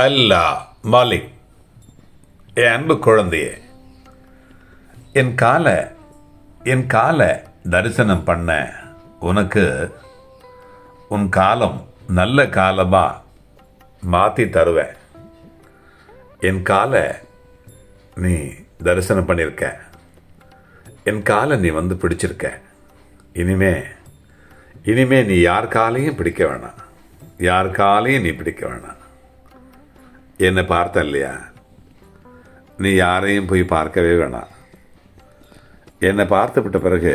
அல்லா மாலிக் என் அன்பு குழந்தையே என் காலை என் காலை தரிசனம் பண்ண உனக்கு உன் காலம் நல்ல காலமாக மாற்றி தருவேன் என் காலை நீ தரிசனம் பண்ணியிருக்க என் காலை நீ வந்து பிடிச்சிருக்க இனிமே இனிமே நீ யார் காலையும் பிடிக்க வேணாம் யார் காலையும் நீ பிடிக்க வேணாம் என்னை பார்த்த இல்லையா நீ யாரையும் போய் பார்க்கவே வேணாம் என்னை பார்த்து விட்ட பிறகு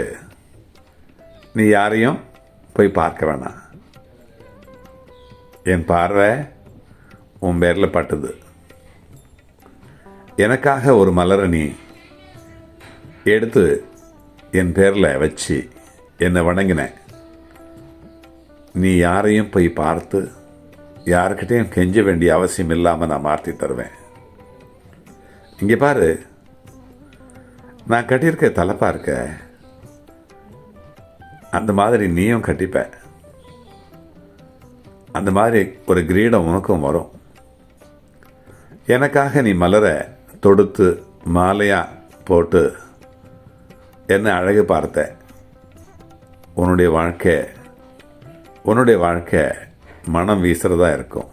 நீ யாரையும் போய் பார்க்க வேணாம் என் பார்வை உன் பேரில் பட்டுது எனக்காக ஒரு மலரை நீ எடுத்து என் பேரில் வச்சு என்னை வணங்கினேன் நீ யாரையும் போய் பார்த்து யாருக்கிட்டையும் கெஞ்ச வேண்டிய அவசியம் இல்லாமல் நான் மாற்றி தருவேன். இங்கே பாரு நான் கட்டியிருக்க தலைப்பா இருக்க அந்த மாதிரி நீயும் கட்டிப்ப. அந்த மாதிரி ஒரு கிரீடம் உனக்கும் வரும். எனக்காக நீ மலரை தொடுத்து மாலையாக போட்டு என்ன அழகு பார்த்த? உன்னுடைய வாழ்க்கை உன்னுடைய வாழ்க்கை மனம் வீசுகிறதா இருக்கும்.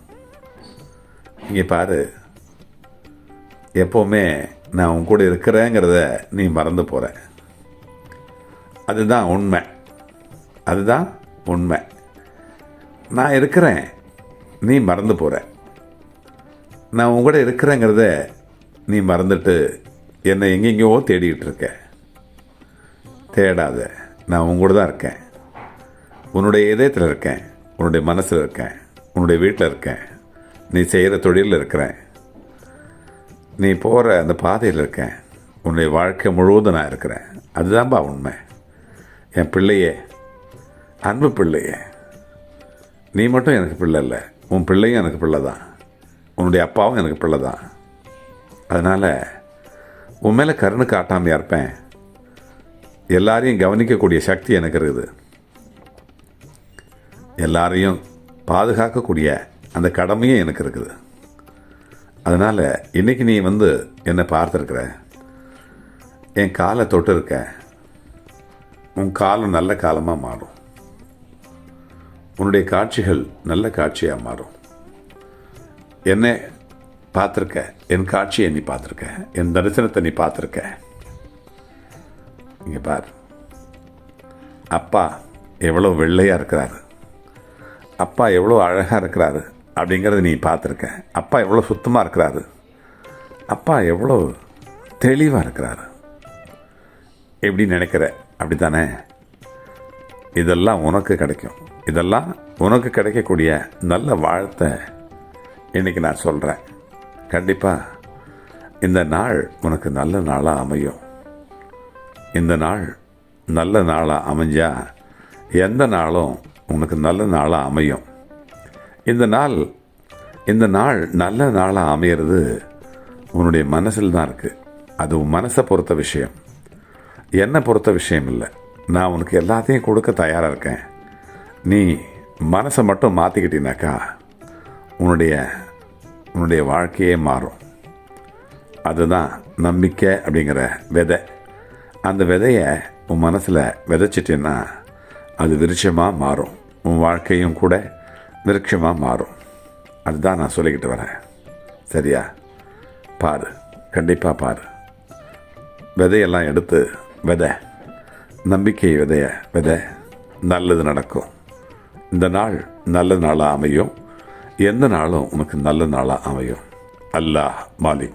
இங்கே பாரு. எப்போவுமே நான் உன் கூட இருக்கிறேங்கிறத நீ மறந்து போகிற அதுதான் உண்மை. அதுதான் உண்மை. நான் இருக்கிறேன். நீ மறந்து போகிற நான் உன் கூட இருக்கிறேங்கிறத நீ மறந்துட்டு என்னை எங்கெங்கேயோ தேடிக்கிட்டு இருக்க. தேடாத. நான் உன் கூட தான் இருக்கேன். உன்னுடைய இதயத்தில் இருக்கேன். உன்னுடைய மனசில் இருக்கேன். உன்னுடைய வீட்டில் இருக்கேன். நீ செய்கிற தொழிலில் இருக்கிறேன். நீ போகிற அந்த பாதையில் இருக்கேன். உன்னுடைய வாழ்க்கை முழுவதும் நான் இருக்கிறேன். அதுதான்பா உண்மை. என் பிள்ளையே அன்பு பிள்ளையே. நீ மட்டும் எனக்கு பிள்ளை இல்லை. உன் பிள்ளையும் எனக்கு பிள்ளை தான். உன்னுடைய அப்பாவும் எனக்கு பிள்ளை தான். அதனால் உன் மேலே கருணு காட்டாமையாக இருப்பேன். எல்லாரையும் கவனிக்கக்கூடிய சக்தி எனக்கு இருக்குது. எல்லாரையும் பாதுகாக்கக்கூடிய அந்த கடமையும் எனக்கு இருக்குது. அதனால் இன்றைக்கி நீ வந்து என்னை பார்த்துருக்குற. என் காலை தொட்டு இருக்க உன் காலம் நல்ல காலமாக மாறும். உன்னுடைய காட்சிகள் நல்ல காட்சியாக மாறும். என்னை பார்த்துருக்க என் காட்சியை நீ பார்த்துருக்க என் தரிசனத்தை நீ பார்த்துருக்க. இங்கே பார். அப்பா எவ்வளோ வெள்ளையாக இருக்கிறாரு. அப்பா எவ்வளோ அழகாக இருக்கிறாரு அப்படிங்கிறத நீ பார்த்துருக்க. அப்பா எவ்வளோ சுத்தமாக இருக்கிறாரு. அப்பா எவ்வளோ தெளிவாக இருக்கிறாரு. எப்படி நினைக்கிற? அப்படி தானே இதெல்லாம் உனக்கு கிடைக்கும். இதெல்லாம் உனக்கு கிடைக்கக்கூடிய நல்ல வாழ்த்தை இன்னைக்கு நான் சொல்கிறேன் கண்டிப்பாக இந்த நாள் உனக்கு நல்ல நாளாக அமையும். இந்த நாள் நல்ல நாளாக அமைஞ்சால் எந்த நாளும் உனக்கு நல்ல நாளாக அமையும். இந்த நாள் இந்த நாள் நல்ல நாளாக அமையிறது உன்னுடைய மனசில் தான் இருக்குது அது உன் மனசை பொறுத்த விஷயம். என்னை பொறுத்த விஷயம் இல்லை. நான் உனக்கு எல்லாத்தையும் கொடுக்க தயாராக இருக்கேன். நீ மனசை மட்டும் மாற்றிக்கிட்டீனாக்கா உன்னுடைய உன்னுடைய வாழ்க்கையே மாறும். அதுதான் நம்பிக்கை அப்படிங்கிற விதை. அந்த விதையை உன் மனசில் விதைச்சிட்டேன்னா அது விருட்சமாக மாறும். உன் வாழ்க்கையும் கூட விருட்சமாக மாறும். அதுதான் நான் சொல்லிக்கிட்டு வரேன். சரியா? பாரு கண்டிப்பாக பாரு. விதையெல்லாம் எடுத்து விதை. நம்பிக்கை விதைய விதை. நல்லது நடக்கும். இந்த நாள் நல்ல நாளாக அமையும். எந்த நாளும் உனக்கு நல்ல நாளாக அமையும். அல்லாஹ் மாலிக்.